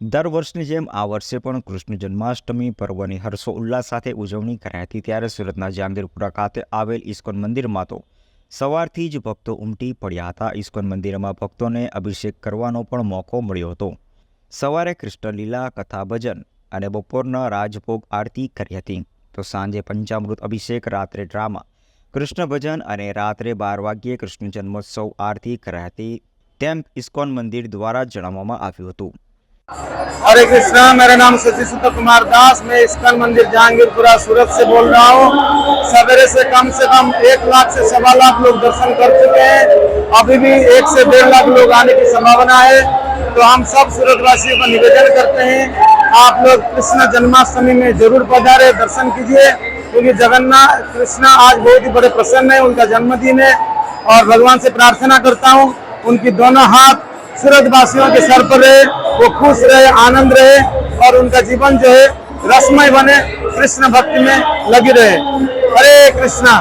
દર વર્ષની જેમ આ વર્ષે પણ કૃષ્ણ જન્માષ્ટમી પર્વની હર્ષો ઉલ્લાસ સાથે ઉજવણી કરાઈ હતી ત્યારે સુરતના જામદેરપુરા ખાતે આવેલ ઇસ્કોન મંદિરમાં તો સવારથી જ ભક્તો ઉમટી પડ્યા હતા. ઇસ્કોન મંદિરમાં ભક્તોને અભિષેક કરવાનો પણ મોકો મળ્યો હતો. સવારે કૃષ્ણલીલા કથા ભજન અને બપોરના રાજભોગ આરતી કરી હતી. તો સાંજે પંચામૃત અભિષેક, રાત્રે ડ્રામા કૃષ્ણ ભજન અને રાત્રે બાર વાગ્યે કૃષ્ણ જન્મોત્સવ આરતી કરાઈ હતી તેમ ઇસ્કોન મંદિર દ્વારા જણાવવામાં આવ્યું હતું. हरे कृष्णा, मेरा नाम सची सुंदर कुमार दास, मैं इस्कन मंदिर जहांगीरपुरा सूरत से बोल रहा हूँ। सवेरे से कम से कम एक लाख से सवा लाख लोग दर्शन कर चुके हैं। अभी भी एक से डेढ़ लाख लोग आने की संभावना है। तो हम सब सूरत वासियों को निवेदन करते हैं, आप लोग कृष्ण जन्माष्टमी में ज़रूर पधारे, दर्शन कीजिए। क्योंकि जगन्नाथ, कृष्णा आज बहुत ही बड़े प्रसन्न है, उनका जन्मदिन है। और भगवान से प्रार्थना करता हूँ, उनकी दोनों हाथ सूरत वासियों के सर पर रहे, वो खुश रहे, आनंद रहे और उनका जीवन जो है रसमय बने, कृष्ण भक्ति में लगी रहे। हरे कृष्णा।